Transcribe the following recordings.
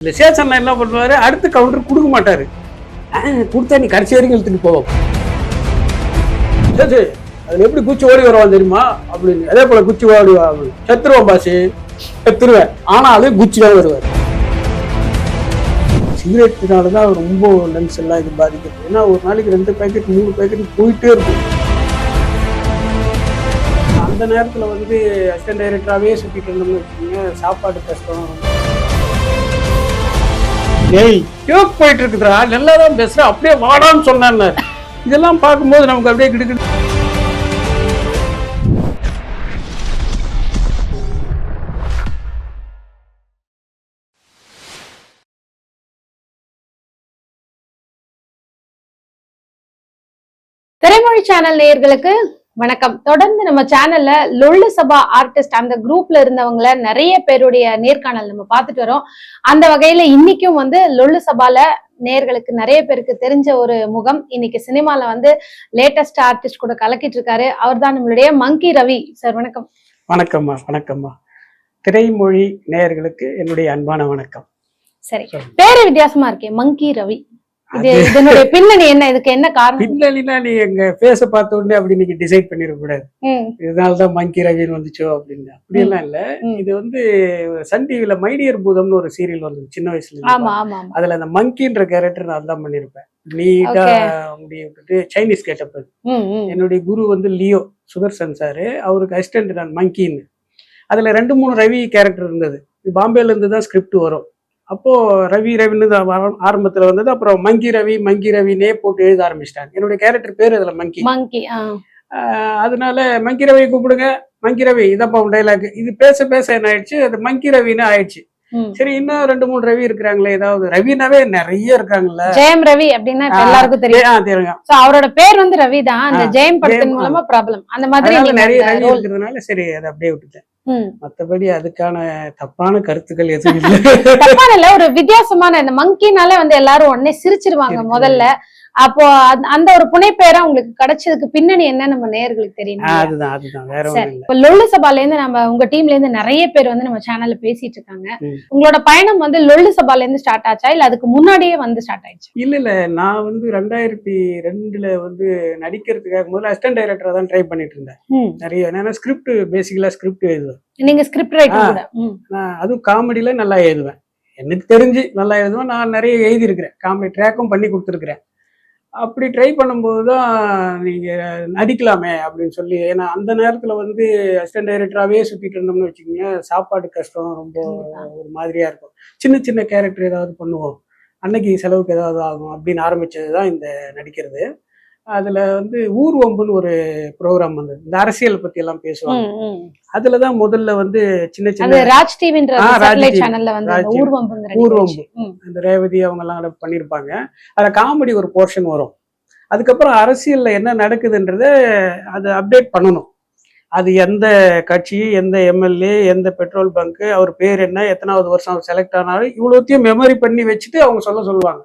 இந்த சேஷன் என்ன பண்ணுவாரு? அடுத்த கவுண்டர் கொடுக்க மாட்டாரு. ஆஹ், கொடுத்தா நீ கடைசி வரைக்கும் இழுத்துட்டு போவோம் சரி அதுல எப்படி குச்சி ஓடி வருவான் தெரியுமா? அப்படின்னு. அதே போல குச்சி ஓடி வா அப்படின்னு. செத்துருவான் பாசி. செத்துருவேன். ஆனாலும் குச்சி தான் வருவார். சிகரெட்னால தான் ரொம்ப லென்ஸ் எல்லாம் இது பாதிக்கிறது. ஏன்னா ஒரு நாளைக்கு ரெண்டு பேக்கெட் மூணு பேக்கெட் போயிட்டே இருக்கும். அந்த நேரத்துல வந்து அசிஸ்டன்ட் டைரக்டராகவே சுற்றிட்டு இருந்தோம்னு வச்சுக்கோங்க சாப்பாடு கஷ்டம். ஏய் யோக் போயிட்டு இருக்குதுடா நல்லா தான் பேசுற. அப்படியே வாடான்னு சொன்னேன் இதெல்லாம் பார்க்கும்போது நமக்கு அப்படியே கிடுக்கிடு திரைமொழி சேனல் நேயர்களுக்கு வணக்கம். தொடர்ந்து நம்ம சேனல்ல லொள்ளு சபா ஆர்டிஸ்ட் அந்த குரூப்ல இருந்தவங்கள நிறைய பேருடைய நேர்காணல் நம்ம பார்த்துட்டு வரோம். அந்த வகையில இன்னைக்கும் வந்து லொள்ளு சபால நேர்களுக்கு நிறைய பேருக்கு தெரிஞ்ச ஒரு முகம் இன்னைக்கு சினிமால வந்து லேட்டஸ்ட் ஆர்டிஸ்ட் கூட கலக்கிட்டு இருக்காரு. அவர்தான் நம்மளுடைய மங்கி ரவி. சார் வணக்கம். வணக்கம்மா வணக்கம்மா. திரைமொழி நேயர்களுக்கு என்னுடைய அன்பான வணக்கம். சரி. பேரு வித்தியாசமா இருக்கே. மங்கி ரவி. இது இதனுடைய பின்னணி என்ன? இதுக்கு என்ன காரணம்? பின்னணினா நீ எங்க ஃபேஸ பார்த்த உடனே அப்படி நீங்க டிசைட் பண்ணிட கூடாது ம், இதனாலதான் மங்கி ரவின்னு வந்துச்சோ அப்படின்னு. அப்படியெல்லாம் இல்ல. இது வந்து சன் டிவில மைடியர் பூதம்னு ஒரு சீரியல் வந்தது சின்ன வயசுல அதுல அந்த மங்கின்ற கேரக்டர் நான் தான் பண்ணியிருப்பேன் நீட்டா முடி விட்டுட்டு சைனீஸ் ம். என்னுடைய குரு வந்து லியோ சுதர்சன் சாரு அவருக்கு அசிஸ்டன்ட் நான் மங்கின்னு அதுல ரெண்டு மூணு ரவி கேரக்டர் இருந்தது. பாம்பேல இருந்து தான் ஸ்கிரிப்ட் வரும். அப்போ ரவி ரவின்னு தான் ஆரம்பத்துல வந்தது. அப்புறம் மங்கி ரவி மங்கி ரவினே போட்டு எழுத ஆரம்பிச்சிட்டாங்க. என்னுடைய கேரக்டர் பேர் அதுல மங்கி. மங்கி அதனால மங்கி ரவி கூப்பிடுங்க. மங்கி ரவி இதப்பா உன் டைலாக் இது பேச பேச என்ன ஆயிடுச்சு? அது மங்கி ரவின்னு ஆயிடுச்சு. சரி இன்னும் ரெண்டு மூணு ரவி இருக்கிறாங்களே ஏதாவது. ரவினாவே நிறைய இருக்காங்கல்ல. ஜெயம் ரவி அப்படின்னா எல்லாருக்கும் தெரியும். தெரியும். சோ அவரோட பேர் வந்து ரவி தான் அந்த ஜெயம் படத்தின் மூலமா ப்ராப்ளம் அந்த மாதிரி நிறைய ரவி இருக்கிறதுனால சரி அதை அப்படியே விட்டுட்டேன். மத்தபடி அதுக்கான தப்பான கருத்துக்கள் எதுவும் இல்லை. தப்பான இல்ல ஒரு வித்தியாசமான இந்த மங்கினாலே வந்து எல்லாரும் உடனே சிரிச்சிருவாங்க சிரிச்சிருவாங்க. முதல்ல. அப்போ அந்த- ஒரு புனைப்பெயரா உங்களுக்கு கிடைச்சதுக்கு பின்னணி என்ன நம்ம நேயர்களுக்கு தெரியும்? அதுதான் வேற இப்ப லொள்ளு சபால இருந்து நம்ம உங்க டீம்ல இருந்து நிறைய பேர் வந்து நம்ம சேனல்ல பேசிட்டு இருக்காங்க. உங்களோட பயணம் வந்து லொள்ளு சபால இருந்து ஸ்டார்ட் ஆச்சா? இல்ல அதுக்கு முன்னாடியே வந்து ஸ்டார்ட் ஆயிடுச்சு? இல்ல இல்ல. நான் வந்து ரெண்டாயிரத்தி ரெண்டுல வந்து நடிக்கிறதுக்காக முதல்ல அசிஸ்டன்ட் டைரக்டரா தான் ட்ரை பண்ணிட்டு இருந்தேன். நிறைய என்னன்னா ஸ்கிரிப்ட் பேசிக்கலா ஸ்கிரிப்ட் எழுதுவேன். நீங்க ஸ்கிரிப்ட் ரைட்டர். நான் அதுவும் காமெடியில நல்லா எழுதுவேன். எனக்கு தெரிஞ்சு நல்லா எழுதுவேன். நான் நிறைய எழுதியிருக்கிறேன். காமெடி ட்ராக்கும் பண்ணி கொடுத்துருக்குறேன். அப்படி ட்ரை பண்ணும்போது தான் நீங்கள் நடிக்கலாமே அப்படின்னு சொல்லி ஏன்னா அந்த நேரத்தில் வந்து அசிஸ்டன்ட் டைரக்டராகவே சுற்றிட்டு இருந்தோம்னு வச்சுக்கோங்க சாப்பாடு கஷ்டம் ரொம்ப ஒரு மாதிரியாக இருக்கும். சின்ன சின்ன கேரக்டர் ஏதாவது பண்ணுவோம். அன்னைக்கு செலவுக்கு ஏதாவது ஆகும் அப்படின்னு ஆரம்பிச்சது தான் இந்த நடிக்கிறது. அதில் வந்து ஊர்வம்புன்னு ஒரு ப்ரோக்ராம் வந்தது இந்த அரசியல் பற்றி எல்லாம் பேசுவாங்க. அதுல தான் முதல்ல வந்து சின்ன சின்ன ராஜ் டிவின்ற. சேனல்ல வந்து. அந்த ரேவதி அவங்க எல்லாம் பண்ணியிருப்பாங்க அதுல காமெடி ஒரு போர்ஷன் வரும். அதுக்கப்புறம் அரசியல்ல என்ன நடக்குதுன்றத அதை அப்டேட் பண்ணணும். அது எந்த கட்சி எந்த எம்எல்ஏ எந்த பெட்ரோல் பங்க் அவர் பேர் என்ன எத்தனாவது வருஷம் அவர் செலக்ட் ஆனாலும் இவ்வளோத்தையும் மெமரி பண்ணி வச்சுட்டு அவங்க சொல்ல சொல்லுவாங்க.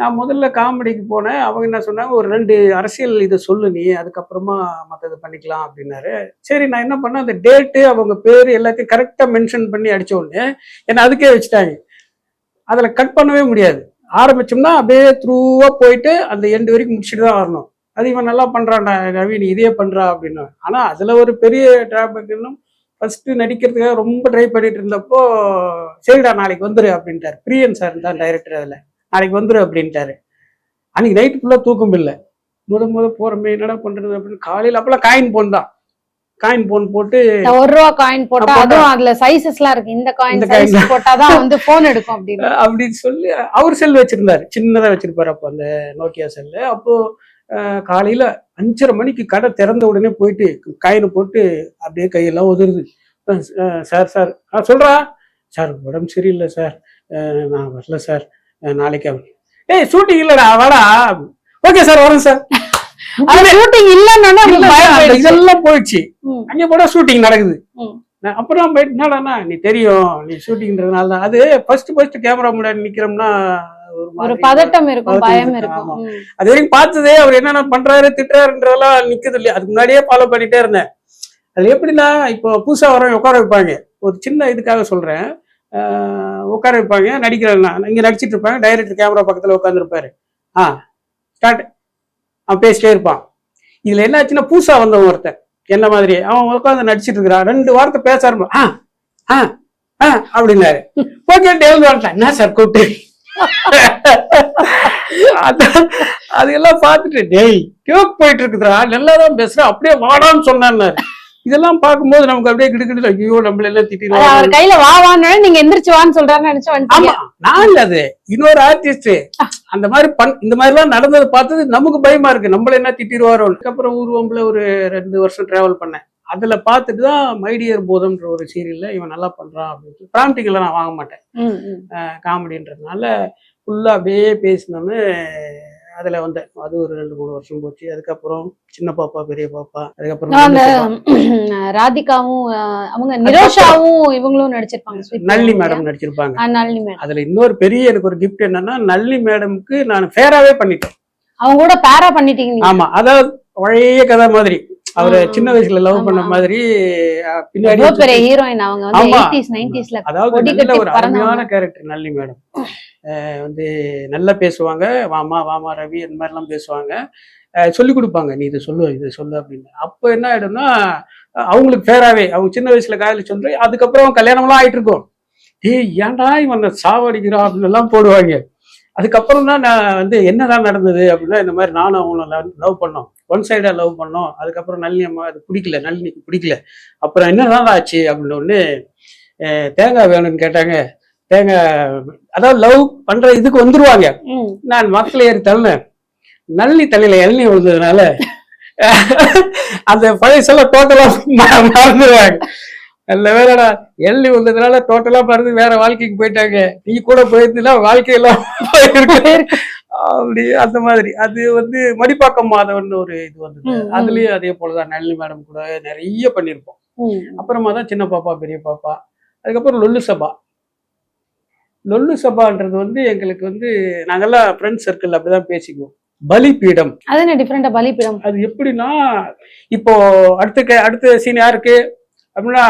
நான் முதல்ல காமெடிக்கு போனேன். அவங்க என்ன சொன்னாங்க ஒரு ரெண்டு அரசியல் இதை சொல்லு நீ அதுக்கப்புறமா மற்றது பண்ணிக்கலாம் அப்படின்னாரு. சரி நான் என்ன பண்ணேன் அந்த டேட்டு அவங்க பேர் எல்லாத்தையும் கரெக்டாக மென்ஷன் பண்ணி அடித்த உடனே என்னை அதுக்கே வச்சுட்டாங்க. அதில் கட் பண்ணவே முடியாது. ஆரம்பிச்சோம்னா அப்படியே த்ரூவாக போயிட்டு அந்த எண்டு வரைக்கும் முடிச்சுட்டு தான் வரணும். அது இவன் நல்லா பண்ணுறான்டா ரவி நீ இதே பண்ணுறா அப்படின்னு. ஆனால் அதில் ஒரு பெரிய டிராபேக் இன்னும் நடிக்கிறதுக்காக ரொம்ப ட்ரை பண்ணிட்டு இருந்தப்போ சரிடா நாளைக்கு வந்துரு அப்படின்ட்டார். பிரியன் சார் தான் டைரக்டர் அதில். நாளைக்கு வந்துரு அப்படின்ட்டாரு. அன்னைக்கு நைட்டு ஃபுல்லாக தூக்கம் இல்லை. முத முத போகிறோமே என்னடா பண்ணுறது அப்படின்னு காலையில் அப்போல்லாம் காயின் போன் தான். காயின் போன் போட்டு ஒரு ரூபா காயின் போட்டா அதுவும் அதுல சைசஸ் எல்லாம் இருக்கு. இந்த காயின் சைஸ் coin. போட்டாதான் வந்து போன் எடுக்கும் அப்படின்னு. அப்படின்னு சொல்லி அவர் செல் வச்சிருந்தாரு. சின்னதா வச்சிருப்பாரு அப்போ அந்த நோக்கியா செல்லு அப்போ காலையில அஞ்சரை மணிக்கு கடை திறந்த உடனே போயிட்டு காயினை போட்டு அப்படியே கையெல்லாம் அஹ், சார் சார் ஆ சொல்றா சார் உடம்பு சரியில்லை சார் நான் வரல சார் நாளைக்கு ஏய் ஷூட்டிங் இல்லடா வாடா. ஓகே சார் வரேன் சார் ஷூட்டிங் இல்லன்னு போயிடுச்சு. இதெல்லாம் போயிடுச்சு. ம். அங்கே போனா ஷூட்டிங் நடக்குது. அப்புறம் போயிட்டு என்னடாண்ணா நீ தெரியும் நீ ஷூட்டிங்ன்றதுனால தான். அது ஃபர்ஸ்ட் ஃபர்ஸ்ட் கேமரா முன்னாடி நிக்கிறோம்னா ஒரு பதட்டம் இருக்கும் பயம் இருக்கும். அது வரைக்கும் பார்த்ததே அவர் என்னென்ன பண்றாரு திட்டுறாருன்றதெல்லாம் நிக்குது இல்லையா? அதுக்கு முன்னாடியே ஃபாலோ பண்ணிட்டே இருந்தேன். அது எப்படின்னா இப்போ புதுசா வரவங்க உட்கார வைப்பாங்க. ஒரு சின்ன இதுக்காக சொல்றேன். உட்கார வைப்பாங்க நடிக்கிறேன் இங்கே நடிச்சிட்டு இருப்பாங்க டைரக்டர் கேமரா பக்கத்தில் உட்காந்துருப்பாரு ஆ ஸ்டார்ட் அவன் பேசிட்டே இருப்பான். இதில் என்ன ஆச்சுன்னா பூசா வந்தவன் ஒருத்தன். என்ன மாதிரி? அவன் உட்காந்து நடிச்சிட்டு இருக்கிறான். ரெண்டு வார்த்தை பேச ஆரம்பி ஆ ஆ ஆ அப்படின்னாரு. ஓகே எழுந்து வந்துட்டேன் என்ன சார் கூப்பிட்டு? அதெல்லாம் பார்த்துட்டு டேய் கேக் போயிட்டு இருக்குதுரா நல்லா தான் பேசுறேன் அப்படியே வாடான்னு சொன்னாரு இதெல்லாம் பார்க்கும்போது நமக்கு அப்படியே கிடுக்கிட்டு ஐயோ நம்மள எல்லாம் திட்டிடுவாங்க. அவர் கையில வா வான்னு நீங்க எந்திரிச்சு வான்னு சொல்றாருன்னு நினைச்சு ஆமா. நான் இல்ல அது. இன்னொரு ஆர்டிஸ்ட் அந்த மாதிரி பண் இந்த மாதிரி எல்லாம் நடந்தது பார்த்தது நமக்கு பயமா இருக்கு. நம்மள என்ன திட்டிடுவாரோ. அதுக்கப்புறம் ஊர்வம்புல ஒரு ரெண்டு வருஷம் டிராவல் பண்ணேன். அதுல பார்த்துட்டு தான் மைடியர் போதம்ன்ற ஒரு சீரியல்ல இவன் நல்லா பண்றான் அப்படின்னு பிராம்டிங் எல்லாம் நான் வாங்க மாட்டேன். காமெடின்றதுனால ஃபுல்லா அப்படியே பேசினோன்னு அதுல வந்தேன் அது ஒரு ரெண்டு மூணு வருஷம் போச்சு அதுக்கப்புறம் சின்ன பாப்பா பெரிய பாப்பா அதுக்கப்புறம் நல்லி ராதிகாவும் அவங்க நிரோஷாவும் இவங்களும் நடிச்சிருப்பாங்க நல்லி. மேடம் நடிச்சிருப்பாங்க நளினி மேடம் அதுல இன்னொரு பெரிய எனக்கு ஒரு கிஃப்ட் என்னன்னா நல்லி மேடம்க்கு நான் ஃபேராவே பண்ணிட்டேன் அவங்க கூட பேரா பண்ணிட்டீங்க. ஆமா அதாவது பழைய கதை மாதிரி அவரை. சின்ன வயசுல லவ் பண்ண. மாதிரி பின்னாடி பெரிய ஹீரோயின் அவங்க வந்து ஆமா. எயிட்டிஸ் நைன்டிஸ்ல அதாவது கொடி நல்ல கட்டி ஒரு. அருமையான கேரக்டர் நல்லி மேடம் வந்து நல்லா பேசுவாங்க. வாமா வாமா ரவி இந்த மாதிரிலாம் பேசுவாங்க. சொல்லிக் சொல்லி கொடுப்பாங்க. நீ இதை சொல்லு இதை சொல்லு அப்படின்னு. அப்போ என்ன ஆகிடும்னா அவங்களுக்கு ஃபேராகவே அவங்க சின்ன வயசில் காதலி சொல்லி அதுக்கப்புறம் கல்யாணம்லாம் ஆகிட்டு இருக்கும். ஏய் ஏன்டா இவன் சாவடிக்கிறான் அப்படின்லாம் போடுவாங்க. அதுக்கப்புறம் தான் நான் வந்து என்னதான் நடந்தது? அப்படின்னா இந்த மாதிரி நானும் அவங்களும் லவ் பண்ணோம். ஒன் சைடாக லவ் பண்ணோம். அதுக்கப்புறம் நளினி அம்மா அது பிடிக்கல நளினிக்கு பிடிக்கல. அப்புறம் என்னதான் ஆச்சு? அப்படின்னு ஒன்று தேங்காய் வேணும்னு கேட்டாங்க. தேங்காய் அதாவது லவ் பண்ற இதுக்கு வந்துருவாங்க. நான் மக்கள் ஏறி தள்ளினேன். நல்லி தலையில இளநீ விழுந்ததுனால அந்த பழசெல்லாம் டோட்டலா மறந்துடுவாங்க நல்ல வேலைடா எள்ளி விழுந்ததுனால டோட்டலா மறந்து வேற வாழ்க்கைக்கு போயிட்டாங்க. நீ கூட போயிருந்தீங்கன்னா வாழ்க்கையெல்லாம் போயிருக்கு அப்படி அந்த மாதிரி. அது வந்து மடிப்பாக்கம் மாதவன் ஒரு இது வந்தது. அதுலயும் அதே போலதான் நளினி மேடம் கூட நிறைய பண்ணியிருப்போம். அப்புறமா தான் சின்ன பாப்பா பெரிய பாப்பா. அதுக்கப்புறம் லொல்லு சபா. லொல்லு சபான்றது வந்து எங்களுக்கு வந்து நாங்கெல்லாம் ஃப்ரெண்ட்ஸ் சர்க்கிள் அப்படிதான் பேசிக்குவோம். பலிபீடம். அது என்ன டிஃபரெண்டா பலிப்பிடம் அது எப்படின்னா இப்போ அடுத்த அடுத்த சீன் யாருக்கு? அப்படின்னா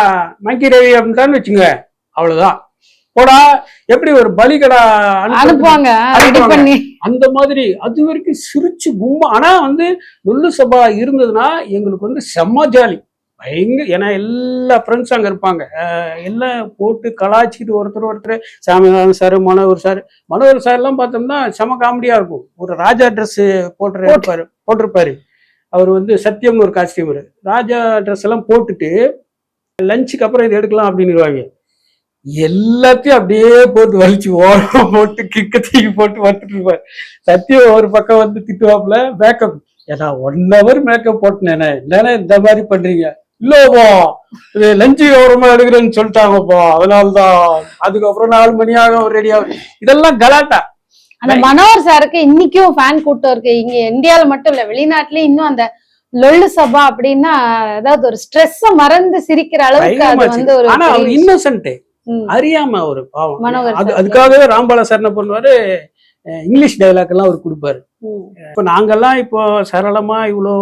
மங்கி ரவி அப்படின்ட்டான்னு வச்சுங்க அவ்வளவுதான். போடா எப்படி ஒரு பலிகடா? அனுப்புவாங்க அந்த மாதிரி அது வரைக்கும் சிரிச்சு கும்மா ஆனா வந்து லொல்லு சபா இருந்ததுன்னா எங்களுக்கு வந்து செம்ம ஜாலி. பயங்கர ஏன்னா எல்லா ஃப்ரெண்ட்ஸ் அங்க இருப்பாங்க. எல்லாம் போட்டு கலாச்சிட்டு ஒருத்தர் ஒருத்தர் Saminathan sir Manohar sir Manohar sir எல்லாம் பார்த்தோம்னா செம காமெடியா இருக்கும். ஒரு ராஜா ட்ரெஸ் போட்டு. இருப்பாரு போட்டிருப்பாரு. அவர் வந்து சத்தியம்னு ஒரு காஸ்டியூமர் ராஜா ட்ரெஸ் எல்லாம் போட்டுட்டு லஞ்சுக்கு அப்புறம் இது எடுக்கலாம் அப்படின்னுருவாங்க எல்லாத்தையும் அப்படியே போட்டு வலிச்சு ஓரம் போட்டு கிக்க தூக்கி போட்டு வந்துட்டு இருப்பாரு. சத்தியம் ஒரு பக்கம் வந்து திட்டுவாப்புல மேக்கப் ஏன்னா ஒன் ஹவர் மேக்கப் போட்டேனே என்னன்னா இந்த மாதிரி பண்றீங்க? இல்லப்பா. இது லஞ்சு ஓரமா எடுக்கிறேன்னு சொல்லிட்டாங்கப்பா. அதனாலதான். அதுக்கப்புறம் நாலு மணி ஆகும் ரெடி ஆகும் இதெல்லாம் கலாட்டா. அந்த மனோகர் சாருக்கு இன்னைக்கும் ஃபேன் கூட்டம் இருக்கு. இங்க இந்தியால மட்டும் இல்ல வெளிநாட்டுலயும் இன்னும் அந்த லொள்ளு சபா அப்படின்னா அதாவது ஒரு ஸ்ட்ரெஸ் மறந்து சிரிக்கிற அளவுக்கு அது வந்து ஒரு ஆனா அவர் பெரிய இன்னோசன்ட். அறியாம ஒரு பாவம். மனோகர் அது. அதுக்காகவே ராம்பாலா சார் என்ன பண்ணுவாரு. இங்கிலீஷ் டைலாக் எல்லாம் அவர் கொடுப்பாரு. இப்போ நாங்கெல்லாம் இப்போ சரளமா இவ்வளோ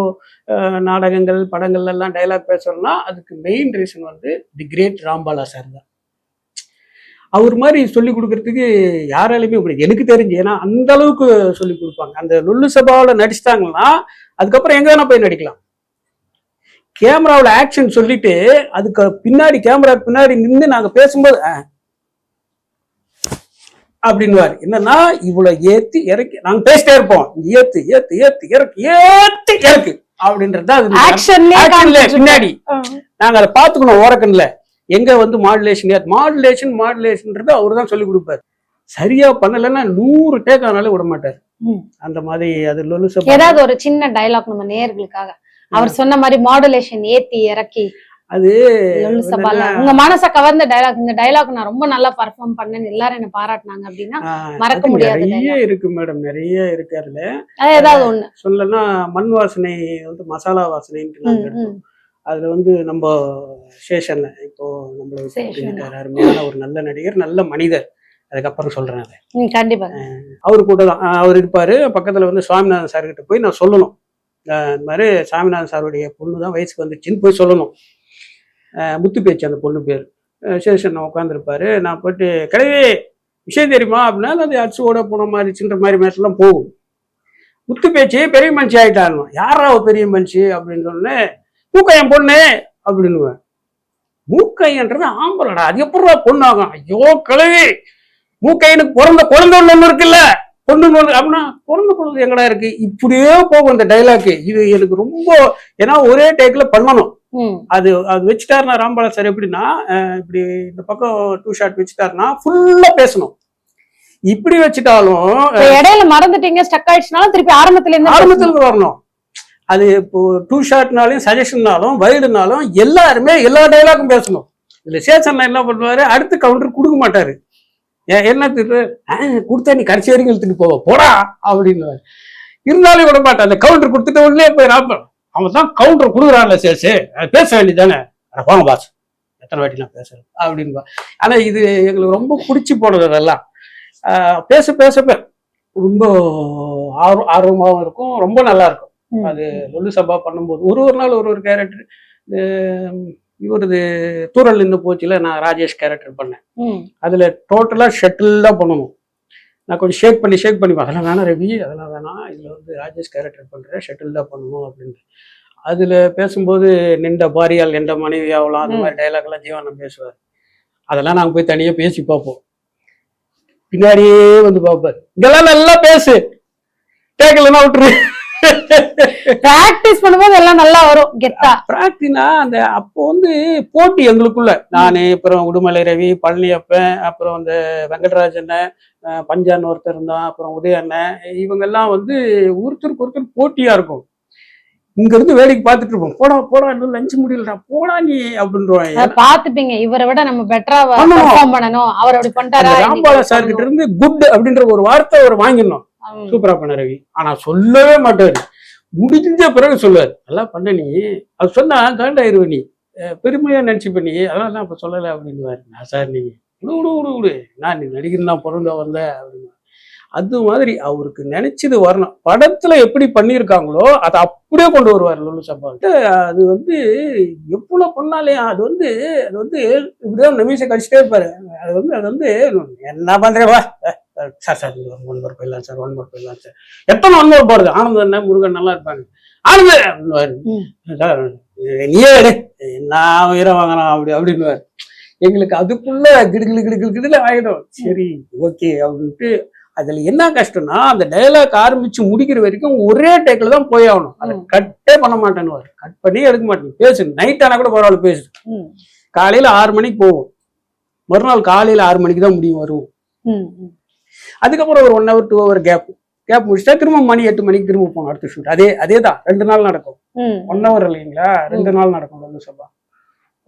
நாடகங்கள் படங்கள் எல்லாம் டைலாக் பேசுறோம்னா அதுக்கு மெயின் ரீசன் வந்து தி கிரேட் ராம்பாலா சார் தான். அவர் மாதிரி சொல்லி கொடுக்கறதுக்கு யாராலையுமே முடியாது. எனக்கு தெரிஞ்சு ஏன்னா அந்த அளவுக்கு சொல்லி கொடுப்பாங்க. அந்த லுல்லு சபாவில் நடிச்சிட்டாங்கன்னா அதுக்கப்புறம் எங்க வேணா போய் நடிக்கலாம். கேமராவில் ஆக்ஷன் சொல்லிட்டு அதுக்கு பின்னாடி கேமரா பின்னாடி நின்று நாங்க பேசும்போது "ஆ." அப்படின்னுவார். என்னன்னா இவ்வளவு ஏத்தி இறக்கி நாங்க பேசிட்டே இருப்போம். ஏத்து ஏத்து ஏத்து இறக்கு ஏத்து இறக்கு அப்படின்றது அது பின்னாடி. நாங்க அதை பார்த்துக்கணும் ஓரக்கன்ல எங்க வந்து மாடுலேஷன் மாடுலேஷன் மாடுலேஷன்ன்றது அவர் தான் சொல்லி கொடுப்பாரு. சரியா பண்ணலைன்னா நூறு டேக் ஆனாலும் விட மாட்டார். அந்த மாதிரி அது ஏதாவது ஒரு சின்ன டயலாக் நம்ம நேயர்களுக்காக. அவர் சொன்ன மாதிரி மாடுலேஷன் ஏத்தி இறக்கி அது உங்க மனச கவர்ந்த டயலாக் இந்த டயலாக் நான் ரொம்ப நல்லா பர்ஃபார்ம் பண்ணேன்னு எல்லாரும் என்ன பாராட்டினாங்க அப்படின்னா மறக்க முடியாத நிறைய இருக்கு மேடம் நிறைய இருக்கு அதுல. அது ஏதாவது ஒண்ணு. சொல்லனா மண் வாசனை வந்து மசாலா. எடுத்தோம். அதுல வந்து நம்ம சேஷன்ல இப்போ நம்மள. அருமையான ஒரு நல்ல நடிகர் நல்ல மனிதர். அதுக்கப்புறம் சொல்றேன் அதை. கண்டிப்பா. அவரு கூட தான். அவர் இருப்பாரு. பக்கத்துல வந்து சுவாமிநாதன் சார் கிட்ட போய் நான் சொல்லணும். இந்த மாதிரி சாமிநாதன் சாருடைய பொண்ணு தான் வயசுக்கு வந்துச்சுன்னு போய் சொல்லணும். முத்து பேச்சு அந்த பொண்ணு பேர். சேஷன் உட்காந்துருப்பாரு நான் போயிட்டு கிடையவே விஷயம் தெரியுமா? அப்படின்னா அது அச்சுவோட போன மாதிரி சின்ன மாதிரி மேட்ச்லாம் போகும். முத்து பேச்சு பெரிய மனுஷி ஆயிட்டாங்க யாரா பெரிய மனுஷி? அப்படின்னு சொன்னேன் மூக்கையன் பொண்ணு அப்படின்னுவேன். மூக்கையன்றது ஆம்பளடா அது எப்படா பொண்ணாகும்? ஐயோ கிழவி மூக்கையனுக்கு பிறந்த குழந்தை ஒன்று இருக்குல்ல பொண்ணு ஒன்று அப்படின்னா பிறந்த குழந்தை எங்கடா இருக்கு? இப்படியே போகும் இந்த டைலாக்கு இது எனக்கு ரொம்ப ஏன்னா ஒரே டேக்கில் பண்ணணும். அது அது வச்சுட்டாருன்னா ராம்பாலா சார் எப்படின்னா இப்படி இந்த பக்கம் டூ ஷாட் வச்சுட்டாருன்னா ஃபுல்லா பேசணும். இப்படி வச்சுட்டாலும் இடையில மறந்துட்டீங்க ஸ்டக் ஆயிடுச்சுனாலும் திருப்பி ஆரம்பத்துல இருந்து ஆரம்பத்துல இருந்து வரணும். அது இப்போ டூ ஷாட்னாலும் சஜஷன்னாலும் வைடுனாலும் எல்லாருமே எல்லா டைலாக்கும் பேசணும். இதுல சேஷன் என்ன பண்ணுவாரு? அடுத்து கவுண்டர் கொடுக்க மாட்டாரு. என்ன திட்டு "ஆஹ், கொடுத்தா நீ கடைசி வரைக்கும் இழுத்துட்டு போவ போடா அப்படின்னு இருந்தாலும் விட மாட்டான் அந்த கவுண்டர் கொடுத்துட்ட உடனே போய் ராப்ப அவன் தான் கவுண்டர் கொடுக்குறான்ல சேஷு அது பேச வேண்டியதானே போங்க பாஸ் எத்தனை வாட்டி நான் பேசுறேன் அப்படின்பா. ஆனா இது எங்களுக்கு ரொம்ப பிடிச்சி போனது அதெல்லாம். பேச பேச ரொம்ப ஆர்வ ஆர்வமாகவும் இருக்கும். ரொம்ப நல்லா இருக்கும். அது லொல்லு சபா பண்ணும்போது. ஒரு ஒரு நாள் ஒரு ஒரு கேரக்டர் இவரது தூரல் நின்று போச்சுல நான் ராஜேஷ் கேரக்டர் பண்ணேன். அதுல டோட்டலா ஷட்டில் தான் பண்ணணும். நான் கொஞ்சம் ஷேக் பண்ணி ஷேக் பண்ணி அதெல்லாம் வேணாம் ரவி அதெல்லாம் வேணாம். இதுல வந்து ராஜேஷ் கேரக்டர் பண்றேன். ஷட்டில் தான் பண்ணணும் அப்படின்னு அதுல பேசும்போது நின்ற பாரியால் நின்ற மனைவி ஆகலாம் அந்த. மாதிரி டைலாக் எல்லாம் ஜீவானம் பேசுவார். அதெல்லாம் நாங்க போய் தனியா பேசி பார்ப்போம். பின்னாடியே வந்து பார்ப்பார். இதெல்லாம் நல்லா பேசு. கேட்கலன்னா விட்டுரு. பிராக்டிஸ் பண்ணும்போது எல்லாம் நல்லா வரும். கெத்தா பிராக்டினா அந்த அப்போ வந்து போட்டி எங்களுக்குள்ள. நானு அப்புறம் உடுமலை ரவி பழனியப்பன் அப்புறம் அந்த வெங்கடராஜன் பஞ்சான் ஒருத்தர் இருந்தான் அப்புறம் உதய அண்ணன் இவங்க எல்லாம் வந்து ஒருத்தருக்கு ஒருத்தர் போட்டியா இருக்கும். இங்க இருந்து வேடிக்கை பார்த்துட்டு இருப்போம். போடா போடா இன்னும் லஞ்ச் முடியலடா போடா நீ அப்படின்றோம். அத பாத்துப்பீங்க இவரை விட நம்ம பெட்டரா பண்ணணும். அவர் அப்படி பண்ணிட்டாரா? ராம்பாலா சார் கிட்ட. இருந்து குட் அப்படின்ற ஒரு வார்த்தை அவர் வாங்கிடணும். சூப்பரா பண்ண ரவி. ஆனா சொல்லவே மாட்டாரு. முடிஞ்ச பிறகு சொல்லுவார். நல்லா பண்ண நீ. அது சொன்னா காண்டாயிருவ நீ. பெருமையா நினைச்சு பண்ணி. அதெல்லாம் நான் இப்ப சொல்லலை அப்படின்னுவாரு. நான் சார் நீ விடு விடு விடு விடு. நான் நீ நடிகர் நான் பிறந்த வந்த அப்படின்னு அது மாதிரி அவருக்கு நினைச்சது வரணும். படத்துல எப்படி பண்ணியிருக்காங்களோ அதை அப்படியே கொண்டு வருவார் லுல்லு சப்பா அது வந்து எவ்வளவு பண்ணாலே அது வந்து அது வந்து இப்படிதான் நிமிஷம் கழிச்சுட்டே இருப்பாரு. அது வந்து அது வந்து என்ன பண்றேவா சார் சார் ஒன் மோர் போயிடலாம் சார் ஒன் மோர் போயிடலாம் சார். எத்தனை ஒன் மோர் போறது. ஆனந்த் அண்ணன் முருகன் நல்லா இருப்பாங்க. ஆனந்த். சார் நீயே நான் உயிரை வாங்கலாம் அப்படி அப்படின்னுவாரு. எங்களுக்கு அதுக்குள்ள கிடுகிடு கிடுகிடு கிடுல ஆயிடும். சரி ஓகே அப்படின்ட்டு அதுல என்ன கஷ்டம்னா அந்த டயலாக் ஆரம்பிச்சு முடிக்கிற வரைக்கும் ஒரே டேக்ல தான் போய் ஆகணும். அதை. கட்டே பண்ண மாட்டேன்னு கட் பண்ணி எடுக்க மாட்டேன். பேசு. நைட் ஆனா கூட பரவாயில்ல பேசு. காலையில ஆறு மணிக்கு போவோம். மறுநாள் காலையில ஆறு மணிக்கு தான் முடியும் வரும். ம். ம். அதுக்கப்புறம் ஒரு one hour two hour gap gap முடிச்சுட்டா திரும்ப மணி எட்டு மணிக்கு திரும்ப போகணும் அடுத்த ஷூட் அதே அதே தான். ரெண்டு நாள் நடக்கும். ஒன் ஹவர் இல்லைங்களா? ரெண்டு நாள் நடக்கும் லல்லு சபா.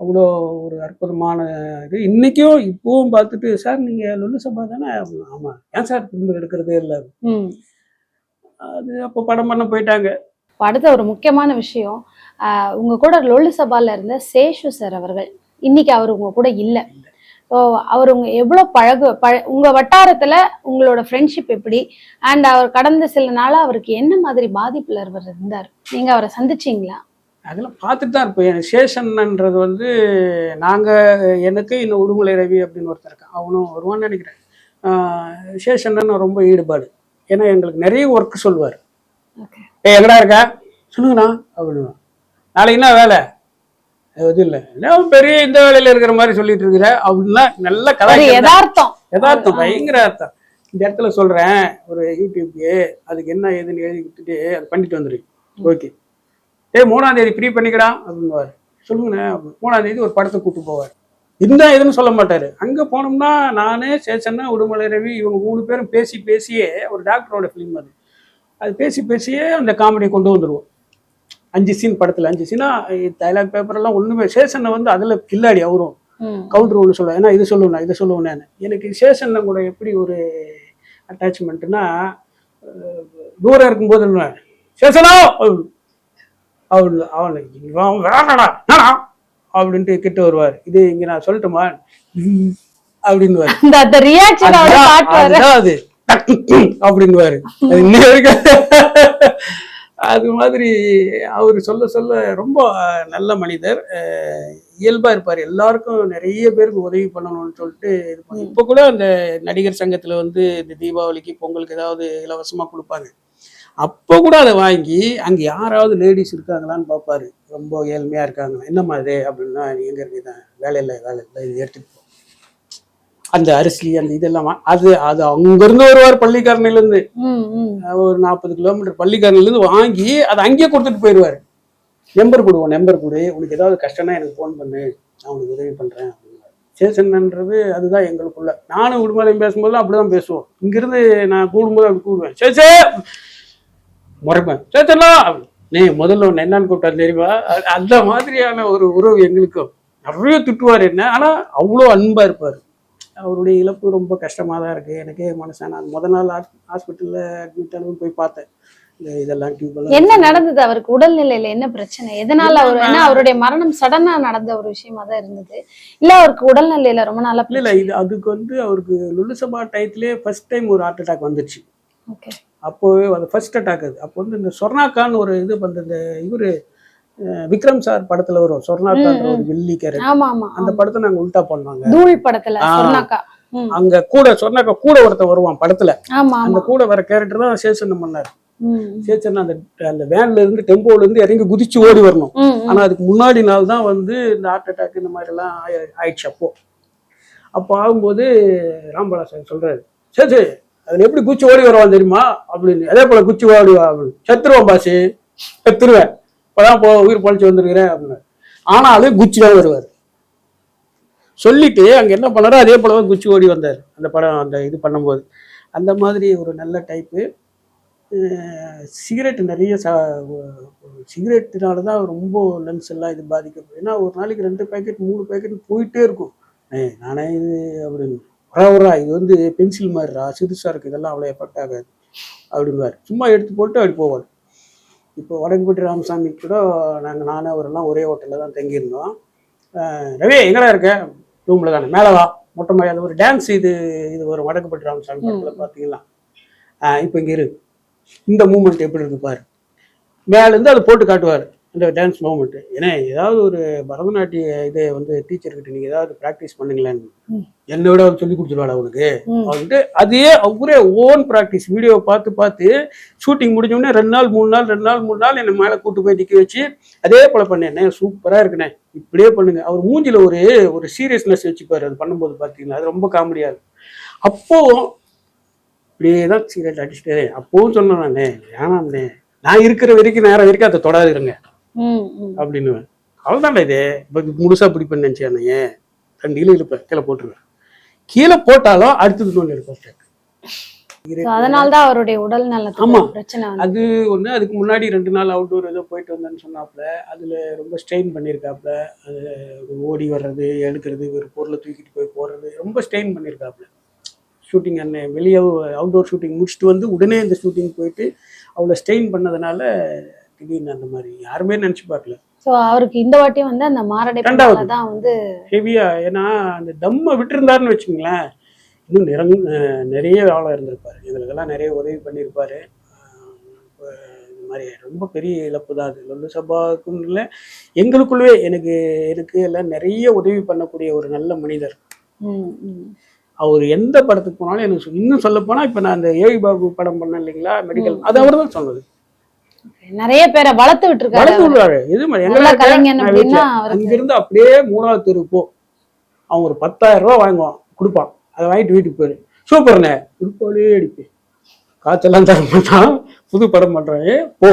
அவ்வளோ ஒரு அற்புதமான இது. இன்னைக்கும் இப்பவும் பார்த்துட்டு சார் நீங்க லொல்லு சபா தானே? ஆமா. ஏன் சார் திரும்ப எடுக்கிறதே இல்லை. அது அப்போ படம் பண்ண போயிட்டாங்க. அடுத்த ஒரு முக்கியமான விஷயம். உங்க கூட லொல்லு சபால இருந்த சேஷு சார் அவர்கள் இன்னைக்கு அவர் உங்க கூட இல்ல. ஸோ அவர் உங்க எவ்வளவு பழகு பழ உங்க வட்டாரத்துல உங்களோட ஃப்ரெண்ட்ஷிப் எப்படி? அண்ட் அவர் கடந்த சில நாளா அவருக்கு என்ன மாதிரி பாதிப்புல அவர் இருந்தார்? நீங்க அவரை சந்திச்சீங்களா? அதெல்லாம் பார்த்துட்டு தான் இருப்போம். எனக்கு சேஷன்ன்றது வந்து நாங்கள் எனக்கு இன்னும் உடுமலை ரவி அப்படின்னு ஒருத்தர் இருக்கான். அவனும் வருவான்னு நினைக்கிறேன். ஆஹ் சேஷன்னு ரொம்ப ஈடுபாடு. ஏன்னா எங்களுக்கு நிறைய ஒர்க் சொல்லுவார். ஏ எங்கடா இருக்க? சொல்லுங்கண்ணா அப்படின்னு நாளைக்கு என்ன வேலை? எதுவும் இல்லை. என்ன பெரிய இந்த வேலையில இருக்கிற மாதிரி சொல்லிட்டு இருக்கிற? அப்படின்னா நல்ல கதை யதார்த்தம். யதார்த்தம் பயங்கர அர்த்தம் இந்த இடத்துல சொல்றேன் ஒரு யூடியூப்க்கு அதுக்கு என்ன ஏதுன்னு எழுதி விட்டுட்டு அதை பண்ணிட்டு வந்துரு. ஓகே. ஏய் மூணாம் தேதி ஃப்ரீ பண்ணிக்கடா அப்படின்னுவாரு. சொல்லுங்கண்ணே. மூணாம் தேதி ஒரு படத்தை கூட்டு போவார். இருந்தா எதுன்னு சொல்ல மாட்டாரு. அங்க போனோம்னா நானே சேச்சன்னா உடுமலை ரவி இவங்க மூணு பேரும் பேசி பேசியே ஒரு டாக்டரோட ஃபிலிம் அது. அது பேசி பேசியே அந்த காமெடியை கொண்டு வந்துருவோம். அஞ்சு சீன் படத்துல. அஞ்சு சீனா டைலாக் பேப்பர் எல்லாம் ஒண்ணுமே சேஷனை வந்து அதுல கில்லாடி அவரும். கவுண்டர் ஒன்று சொல்லுவேன் ஏன்னா இது சொல்லுவேன் இதை சொல்லுவேன் எனக்கு சேஷன்ல கூட எப்படி ஒரு அட்டாச்மெண்ட்னா தூரம் இருக்கும்போது சேஷனா அவனு அவனு இவன் வேணடா அப்படின்ட்டு கிட்ட வருவார். இது இங்க நான் சொல்லட்டுமா? அதுதான் அது. அப்படின்னுவாரு. அது மாதிரி அவர் சொல்ல சொல்ல ரொம்ப நல்ல மனிதர். அஹ் இயல்பா இருப்பார். எல்லாருக்கும் நிறைய பேருக்கு உதவி பண்ணணும்னு சொல்லிட்டு இது இப்போ கூட அந்த நடிகர் சங்கத்துல வந்து இந்த தீபாவளிக்கு பொங்கலுக்கு ஏதாவது இலவசமா கொடுப்பாங்க அப்போ கூட அதை வாங்கி அங்க யாராவது லேடிஸ் இருக்காங்களான்னு பார்ப்பாரு. ரொம்ப ஏழ்மையா இருக்காங்க என்னம்மா இது? அப்படின்னா எங்க இருக்கு வேலை இல்லை வேலை இல்லை இது எடுத்துட்டு போ. அந்த அரிசி அந்த இதெல்லாம் அது அது அங்கிருந்து வருவார் ம். ஒரு நாற்பது கிலோமீட்டர் பள்ளிக்கரணையிலேருந்து வாங்கி அதை அங்கேயே கொடுத்துட்டு போயிடுவார் நம்பர் கொடுவோம் நம்பர் கொடு. உனக்கு ஏதாவது கஷ்டம்னா எனக்கு ஃபோன் பண்ணு. நான் உனக்கு உதவி பண்ணுறேன் சேசன்ன்றது அதுதான் எங்களுக்குள்ள. நானும் உடுமலையும் பேசும்போது அப்படிதான் பேசுவோம். இங்கிருந்து நான் கூடும்போது அப்படி கூடுவேன் சே சே முறைப்பேன் சேத்தனா நீ முதல்ல ஒன்று என்னன்னு கூப்பிட்டா தெரியுமா? அந்த மாதிரியான ஒரு உறவு எங்களுக்கும். நிறைய திட்டுவார் என்ன. ஆனால் அவ்வளோ அன்பாக இருப்பார். அவருடைய இழப்பு ரொம்ப கஷ்டமாக தான் இருக்குது எனக்கே மனசு நான் முத நாள் ஹாஸ்பிட்டலில் அட்மிட் ஆனது போய் பார்த்தேன். இதெல்லாம் என்ன நடந்தது அவருக்கு? உடல்நிலையில என்ன பிரச்சனை? எதனால அவர் ஏன்னா அவருடைய மரணம் சடனா நடந்த ஒரு விஷயமா தான் இருந்தது. இல்ல அவருக்கு உடல்நிலையில ரொம்ப நாளா இல்லை இது அதுக்கு வந்து அவருக்கு லுலுசபா டயத்துலேயே ஃபர்ஸ்ட் டைம் ஒரு ஹார்ட் அட்டாக் வந்துருச்சு ஓகே அப்போவே அது ஃபர்ஸ்ட் அட்டாக் அது. அப்போ வந்து இந்த சொர்ணாக்கான்னு ஒரு இது வந்து இந்த இவர் விக்ரம் சார் படத்தில் ஒரு வெள்ளி கேரட். ஆமா ஆமா. அந்த படத்தை நாங்கள் உல்டா பண்ணாங்க தூள் படத்துல ம். அங்க கூட சொன்னாக்கா கூட ஒருத்தன் வருவான் படத்துல. அந்த கூட வர கேரக்டர் தான் சேசன் பண்ணார் ம். சேசன் அந்த அந்த வேன்ல இருந்து டெம்போல இருந்து இறங்கி குதிச்சு ஓடி வரணும். ஆனா அதுக்கு முன்னாடி நாள் தான் வந்து இந்த ஹார்ட் அட்டாக் இந்த மாதிரி எல்லாம் ஆயி- ஆயிடுச்சு அப்போ. அப்போ ஆகும்போது ராம்பலா சார் சொல்றாரு சரி சரி அதுல எப்படி குச்சி ஓடி வருவான் தெரியுமா? அப்படின்னு அதே போல குச்சி ஓடி அப்படின்னு. செத்துருவான் பாசி. செத்துருவேன். இப்போதான் போ உயிர் பழிச்சு வந்திருக்கிறேன் அப்படின்னு. ஆனாலும் குச்சி தான் வருவார். சொல்லிட்டு அங்கே என்ன பண்ணாரோ அதே போல தான் குச்சி ஓடி வந்தார். அந்த படம் அந்த இது பண்ணும்போது. அந்த மாதிரி ஒரு நல்ல டைப்பு சிகரெட் நிறைய சா சிகரெட்டுனால தான் ரொம்ப லென்ஸ் எல்லாம் இது பாதிக்கப்படும் ஏன்னா ஒரு நாளைக்கு ரெண்டு பேக்கெட் மூணு பேக்கெட் போயிட்டே இருக்கும். ஏ நானே இது அப்படின்னு. வரா வரா இது வந்து பென்சில் மாதிரிரா சிறுசாக இருக்குது இதெல்லாம் அவ்வளோ எஃபெக்ட் ஆகாது. அப்படின்வார் சும்மா எடுத்து போட்டு அப்படி போவார். இப்போ வடக்குப்பட்டி ராமசாமி கூட நாங்கள் நானும் அவரெல்லாம் ஒரே ஹோட்டலில் தான் தங்கியிருந்தோம். ரவி எங்கடா இருக்க? ரூமில் தானே. மேலே வா. மொட்டை மாடி அது ஒரு டான்ஸ் இது இது வரும் வடக்குப்பட்டி ராமசாமி படத்தில் பார்த்தீங்களா இப்போ இங்கே இரு. இந்த மூமெண்ட் எப்படி இருக்கு பாரு. மேலேருந்து அதை போட்டு காட்டுவார். இந்த டான்ஸ் மூமெண்ட்டு ஏன்னா ஏதாவது ஒரு பரதநாட்டிய இதை வந்து டீச்சர்கிட்ட நீங்கள் ஏதாவது ப்ராக்டிஸ் பண்ணுங்களேன்னு. என்னை விட அவர் சொல்லி கொடுத்துருவாள் அவனுக்கு ம். அவன்ட்டு அதே அவரே ஓன் ப்ராக்டிஸ் வீடியோவை பார்த்து பார்த்து ஷூட்டிங் முடிஞ்ச உடனே ரெண்டு நாள் மூணு நாள் ரெண்டு நாள் மூணு நாள் என்னை மேலே கூட்டு போய் நிற்க வச்சு அதே போல பண்ணேனே. சூப்பராக இருக்குண்ணே. இப்படியே பண்ணுங்க. அவர் மூஞ்சில ஒரு ஒரு சீரியஸ்னஸ் வச்சுப்பாரு. அது பண்ணும்போது பார்த்தீங்களா? அது ரொம்ப காமெடியாக இருக்கும். அப்போ இப்படியே தான் சீரியட் அடிச்சுட்டே அப்பவும் சொன்னேன் நானே வேணாம்ண்ணே. நான் இருக்கிற வரைக்கும் நேரம் வரைக்கும் அதை தொடாதுருங்க. அப்படின்னுவேன். அவ்வளோதான்டா இது. இப்போ முழுசா பிடிப்பேன்னு நினச்சேன் ஏன் ரெண்டு இழு இழுப்பேன் கீழே போட்டுருவேன். கீழே போட்டாலும் அடுத்தது நோண்டி எடுப்பேன் அதனாலதான் அவருடைய உடல் ஆமா. நலத்துக்கு பிரச்சனை அது ஒன்று அதுக்கு முன்னாடி ரெண்டு நாள் அவுட்டோர் ஏதோ போயிட்டு வந்தேன்னு சொன்னாப்புல அதில் ரொம்ப ஸ்ட்ரெயின் பண்ணியிருக்காப்புல அது ஓடி வர்றது எடுக்கிறது ஒரு பொருளை தூக்கிட்டு போய் போடுறது ரொம்ப ஸ்ட்ரெயின் பண்ணியிருக்காப்புல ஷூட்டிங் அன்னை வெளியே அவுட்டோர் ஷூட்டிங் முடிச்சுட்டு வந்து உடனே இந்த ஷூட்டிங் போயிட்டு அவ்வளோ ஸ்ட்ரெயின் பண்ணதுனால திடீர்னு அந்த மாதிரி யாருமே நினச்சி பார்க்கல. சோ அவருக்கு இந்த வாட்டி வந்து அந்த மாரடைப்பு. தான் வந்து ஹெவியாக ஏன்னா அந்த தம்மை விட்டுருந்தாருன்னு வச்சுங்களேன் இன்னும் நிறங் நிறைய ஆளாக இருந்திருப்பாரு. எங்களுக்கெல்லாம் நிறைய உதவி பண்ணியிருப்பாரு. இந்த மாதிரி ரொம்ப பெரிய இழப்பு தான் அது. லொல்லு சபாவுக்கும் இல்லை எங்களுக்குள்ளவே எனக்கு எனக்கு எல்லாம் நிறைய உதவி பண்ணக்கூடிய ஒரு நல்ல மனிதர். அவர் எந்த படத்துக்கு போனாலும் எனக்கு இன்னும் சொல்ல போனால் இப்போ நான் அந்த ஏவி பாபு படம் பண்ணேன் இல்லைங்களா மெடிக்கல் அது அவர் தான் சொன்னது. நிறைய பேரை வளர்த்து விட்டுருக்காரு வளர்த்து விடுறாரு. இது மாதிரி அங்கிருந்து அப்படியே மூணாவது தெரு போ. அவன் ஒரு பத்தாயிரம் ரூபா வாங்குவான். கொடுப்பான். அதை வாங்கிட்டு வீட்டுக்கு போயிரு. சூப்பர்ண்ணே திருப்பாலே அடிப்பேன் காய்ச்செல்லாம் தர மாட்டான். புது படம் பண்றான் ஏ போ.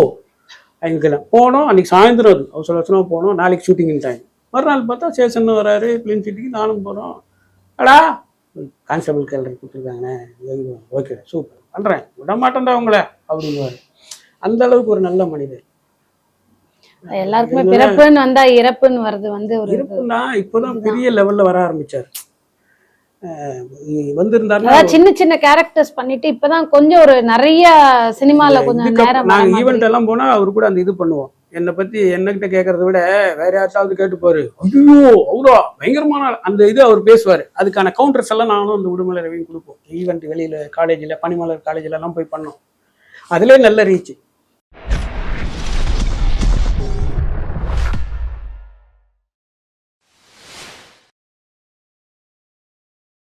எங்கெல்லாம் போனோம். அன்னைக்கு சாயந்தரம் அது. அவசர அவசரமா போனோம். நாளைக்கு ஷூட்டிங் டைம் மறுநாள் பார்த்தா சேஷன் வராரு. பிளின் சிட்டிக்கு நானும் போகிறோம் அடா! Constable gallery கொடுத்துருக்காங்கண்ணே. Okay super. பண்ணுறேன் விட மாட்டேன்டா உங்களை. அப்படிங்குவாரு. அந்த அளவுக்கு ஒரு நல்ல மனிதர். எல்லாருக்குமே பிறப்புன்னு வந்தா இறப்புன்னு வருது வந்து ஒரு. இருக்குன்னா இப்போதான் பெரிய லெவல்ல வர ஆரம்பிச்சார். அதாவது சின்ன சின்ன கேரக்டர்ஸ் பண்ணிட்டு இப்பதான் கொஞ்சம் ஒரு நிறைய சினிமால கொஞ்சம் நேரம் நாங்க. ஈவெண்ட் எல்லாம் போனா அவர் கூட அந்த இது பண்ணுவோம். என்னை பத்தி என்னகிட்ட கேட்கறத விட வேற யாராவது கேட்டுப்பாரு ஐயோ அவரா பயங்கரமான. அந்த இது அவர் பேசுவாரு. அதுக்கான கவுண்டர்ஸ் எல்லாம் நானும் அந்த உடுமலை ரவியும் கொடுப்போம். ஈவெண்ட் வெளியில காலேஜில் பனிமலர் காலேஜில் எல்லாம் போய் பண்ணோம். அதுலேயே நல்ல ரீச்